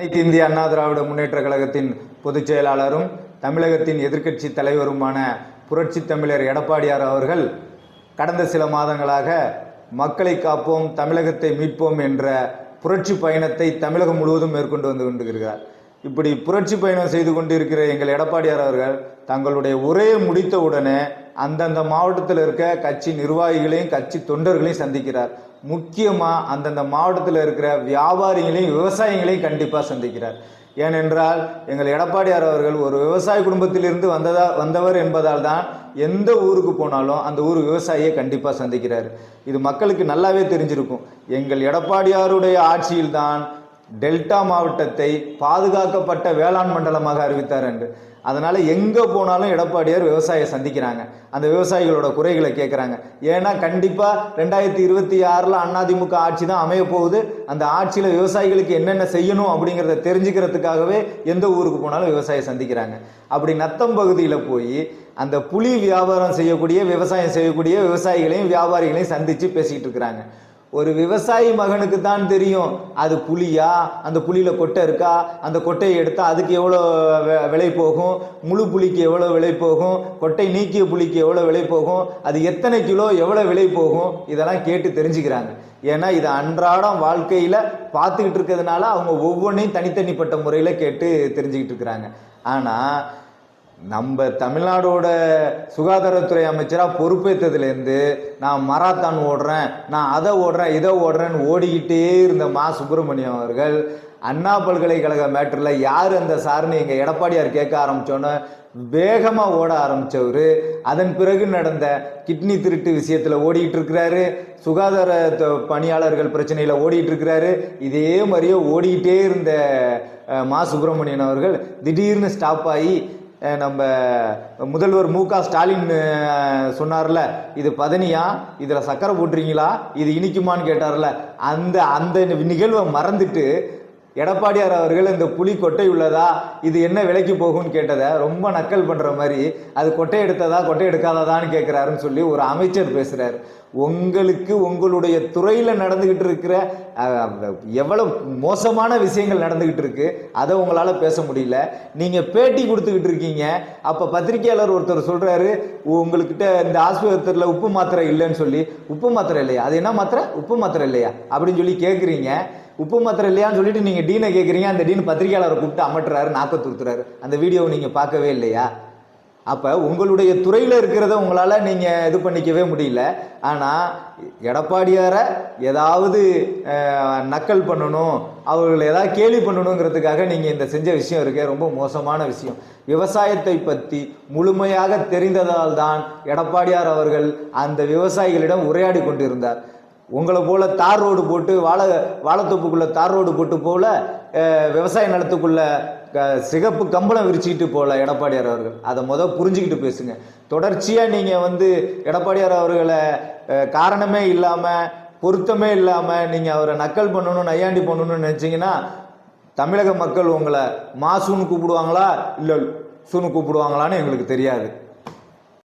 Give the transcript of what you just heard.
அனைத்து இந்திய அண்ணா திராவிட முன்னேற்ற கழகத்தின் பொதுச் செயலாளரும் தமிழகத்தின் எதிர்க்கட்சி தலைவருமான புரட்சி தமிழர் எடப்பாடியார் அவர்கள் கடந்த சில மாதங்களாக மக்களை காப்போம் தமிழகத்தை மீட்போம் என்ற புரட்சி பயணத்தை தமிழகம் முழுவதும் மேற்கொண்டு வந்து கொண்டிருக்கிறார். இப்படி புரட்சி பயணம் செய்து கொண்டிருக்கிற எங்கள் எடப்பாடியார் அவர்கள் தங்களுடைய உரையை முடித்த உடனே அந்தந்த மாவட்டத்தில் இருக்க கட்சி நிர்வாகிகளையும் கட்சி தொண்டர்களையும் சந்திக்கிறார். முக்கியமாக அந்தந்த மாவட்டத்தில் இருக்கிற வியாபாரிகளையும் விவசாயிகளையும் கண்டிப்பாக சந்திக்கிறார். ஏனென்றால் எங்கள் எடப்பாடியார் அவர்கள் ஒரு விவசாய குடும்பத்திலிருந்து வந்ததா வந்தவர் என்பதால் தான் எந்த ஊருக்கு போனாலும் அந்த ஊர் விவசாயியை கண்டிப்பாக சந்திக்கிறார். இது மக்களுக்கு நல்லாவே தெரிஞ்சிருக்கும். எங்கள் எடப்பாடியாருடைய ஆட்சியில்தான் டெல்டா மாவட்டத்தை பாதுகாக்கப்பட்ட வேளாண் மண்டலமாக அறிவித்தார் என்று. அதனால் எங்கே போனாலும் எடப்பாடியார் விவசாயியை சந்திக்கிறாங்க. அந்த விவசாயிகளோட குறைகளை கேட்குறாங்க ஏன்னா கண்டிப்பாக ரெண்டாயிரத்தி இருபத்தி ஆறில் அதிமுக ஆட்சி தான் அமைய போகுது. அந்த ஆட்சியில் விவசாயிகளுக்கு என்னென்ன செய்யணும் அப்படிங்கிறத தெரிஞ்சுக்கிறதுக்காகவே எந்த ஊருக்கு போனாலும் விவசாயியை சந்திக்கிறாங்க. அப்படி நத்தம் பகுதியில் போய் அந்த புலி வியாபாரம் செய்யக்கூடிய விவசாயம் செய்யக்கூடிய விவசாயிகளையும் வியாபாரிகளையும் சந்தித்து பேசிக்கிட்டு இருக்கிறாங்க. ஒரு விவசாயி மகனுக்கு தான் தெரியும். அது புளியா அந்த புளியில் கொட்டை இருக்கா? அந்த கொட்டையை எடுத்தா அதுக்கு எவ்வளோ விலை போகும்? முழு புளிக்கு எவ்வளோ விலை போகும்? கொட்டை நீக்கிய புளிக்கு எவ்வளோ விலை போகும்? அது எத்தனை கிலோ எவ்வளோ விலை போகும்? இதெல்லாம் கேட்டு தெரிஞ்சுக்கிறாங்க. ஏன்னா இது அன்றாடம் வாழ்க்கையில் பார்த்துக்கிட்டு இருக்கிறதுனால அவங்க ஒவ்வொன்றையும் தனித்தனிப்பட்ட முறையில் கேட்டு தெரிஞ்சுக்கிட்டு இருக்கிறாங்க. ஆனால் நம்ம தமிழ்நாடோட சுகாதாரத்துறை அமைச்சராக பொறுப்பேற்றதுலேருந்து நான் மராத்தான் ஓடுறேன் நான் அதை ஓடுறேன் இதை ஓடுறேன்னு ஓடிக்கிட்டே இருந்த மா. சுப்பிரமணியம் அவர்கள் அண்ணா பல்கலைக்கழக மேட்டரில் யார் அந்த சார்னு எங்கள் எடப்பாடியார் கேட்க ஆரம்பித்தோன்னே வேகமாக ஓட ஆரம்பித்தவர் அதன் பிறகு நடந்த கிட்னி திருட்டு விஷயத்தில் ஓடிக்கிட்டு இருக்கிறாரு. சுகாதார பணியாளர்கள் பிரச்சனையில் ஓடிக்கிட்டு இருக்கிறாரு. இதே மாதிரியே ஓடிக்கிட்டே இருந்த மா. சுப்பிரமணியன் அவர்கள் திடீர்னு ஸ்டாப் ஆகி நம்ம முதல்வர் மு க ஸ்டாலின் சொன்னார்ல இது பதனியா? இதில் சக்கரை போட்டுறீங்களா இது இனிக்குமான்னு கேட்டார்ல. அந்த அந்த நிகழ்வை மறந்துட்டு எடப்பாடியார் அவர்கள் இந்த புலி கொட்டை உள்ளதா? இது என்ன விலைக்கு போகும்னு கேட்டதை ரொம்ப நக்கல் பண்ணுற மாதிரி அது கொட்டை எடுத்ததா கொட்டை எடுக்காததான்னு கேட்குறாருன்னு சொல்லி ஒரு அமைச்சர் பேசுகிறார் உங்களுக்கு உங்களுடைய துறையில் நடந்துக்கிட்டு இருக்கிற எவ்வளோ எவ்வளவு மோசமான விஷயங்கள் நடந்துக்கிட்டு இருக்கு அதை உங்களால் பேச முடியல. நீங்கள் பேட்டி கொடுத்துக்கிட்டு இருக்கீங்க. அப்போ பத்திரிகையாளர் ஒருத்தர் சொல்கிறாரு உங்கள்கிட்ட இந்த ஆஸ்பத்திரியில் உப்பு மாத்திரை இல்லைன்னு சொல்லி. உப்பு மாத்திரை இல்லையா? அது என்ன மாத்திரை? உப்பு மாத்திரை இல்லையா? அப்படின்னு சொல்லி கேட்குறீங்க உப்பு மாத்திரம் இல்லையான்னு சொல்லிட்டு நீங்கள் டீனை கேட்குறீங்க அந்த டீன் பத்திரிகையாளரை கூப்பிட்டு அமட்டுறாரு நாக்க துருத்துறாரு. அந்த வீடியோவை நீங்கள் பார்க்கவே இல்லையா? அப்போ உங்களுடைய துறையில் இருக்கிறத உங்களால் நீங்கள் இது பண்ணிக்கவே முடியல. ஆனால் எடப்பாடியாரை ஏதாவது நக்கல் பண்ணணும் அவர்களை ஏதாவது கேலி பண்ணணுங்கிறதுக்காக நீங்கள் இந்த செஞ்ச விஷயம் இருக்கே ரொம்ப மோசமான விஷயம். விவசாயத்தை பற்றி முழுமையாக தெரிந்ததால் தான் எடப்பாடியார் அவர்கள் அந்த விவசாயிகளிடம் உரையாடி கொண்டிருந்தார். உங்களை போல தார் ரோடு போட்டு வாழை வாழைத்தோப்புக்குள்ளே தார் ரோடு போட்டு போல விவசாய நிலத்துக்குள்ளே க- சிகப்பு கம்பளம் விரிச்சுக்கிட்டு போகல எடப்பாடியார் அவர்கள். அதை முத புரிஞ்சுக்கிட்டு பேசுங்க. தொடர்ச்சியாக நீங்கள் வந்து எடப்பாடியார் அவர்களை காரணமே இல்லாமல் பொருத்தமே இல்லாமல் நீங்கள் அவரை நக்கல் பண்ணணும் நையாண்டி பண்ணணும்னு நினச்சிங்கன்னா தமிழக மக்கள் உங்களை மாசுன்னு கூப்பிடுவாங்களா? இல்லை சுன்னு கூப்பிடுவாங்களான்னு எங்களுக்கு தெரியாது.